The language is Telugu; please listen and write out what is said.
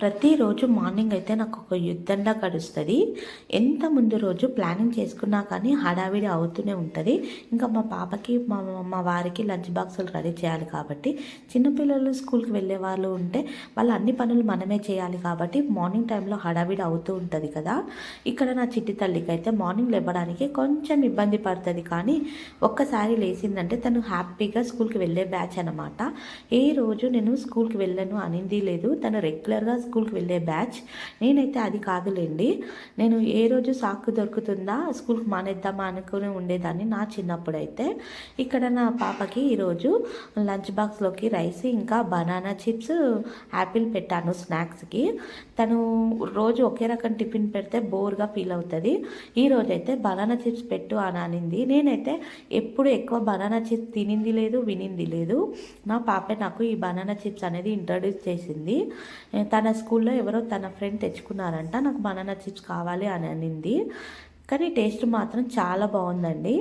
ప్రతిరోజు మార్నింగ్ అయితే నాకు ఒక యుద్ధంలా గడుస్తుంది. ఎంత ముందు రోజు ప్లానింగ్ చేసుకున్నా కానీ హడావిడి అవుతూనే ఉంటుంది. ఇంకా మా పాపకి మా మా వారికి లంచ్ బాక్సులు రెడీ చేయాలి కాబట్టి చిన్నపిల్లలు స్కూల్కి వెళ్ళే వాళ్ళు ఉంటే వాళ్ళ అన్ని పనులు మనమే చేయాలి కాబట్టి మార్నింగ్ టైంలో హడావిడి అవుతూ ఉంటుంది కదా. ఇక్కడ నా చిట్టి తల్లికి అయితే మార్నింగ్ లేవడానికి కొంచెం ఇబ్బంది పడుతుంది కానీ ఒక్కసారి లేచిందంటే తను హ్యాపీగా స్కూల్కి వెళ్ళే బ్యాచ్ అనమాట ఏ రోజు నేను స్కూల్కి వెళ్ళను అనింది లేదు. తను రెగ్యులర్గా స్కూల్కి వెళ్ళే బ్యాచ్. నేనైతే అది కాదులేండి. నేను ఏ రోజు సాకు దొరుకుతుందా స్కూల్కి మానేద్దామా అనుకుని ఉండేదాన్ని నా చిన్నప్పుడు అయితే ఇక్కడ నా పాపకి ఈరోజు లంచ్ బాక్స్లోకి రైస్ ఇంకా బనానా చిప్స్ యాపిల్ పెట్టాను స్నాక్స్కి. తను రోజు ఒకే రకం టిఫిన్ పెడితే బోర్గా ఫీల్ అవుతుంది. ఈ రోజైతే బనానా చిప్స్ పెట్టు అని అనింది. నేనైతే ఎప్పుడు ఎక్కువ బనానా చిప్స్ తినింది లేదు వినింది లేదు. నా పాపే నాకు ఈ బనానా చిప్స్ అనేది ఇంట్రడ్యూస్ చేసింది. తన స్కూల్లో ఎవరో తన ఫ్రెండ్ తెచ్చుకున్నారంట నాకు బనానా చిప్స్ కావాలి అని అనింది. కానీ టేస్ట్ మాత్రం చాలా బాగుందండి.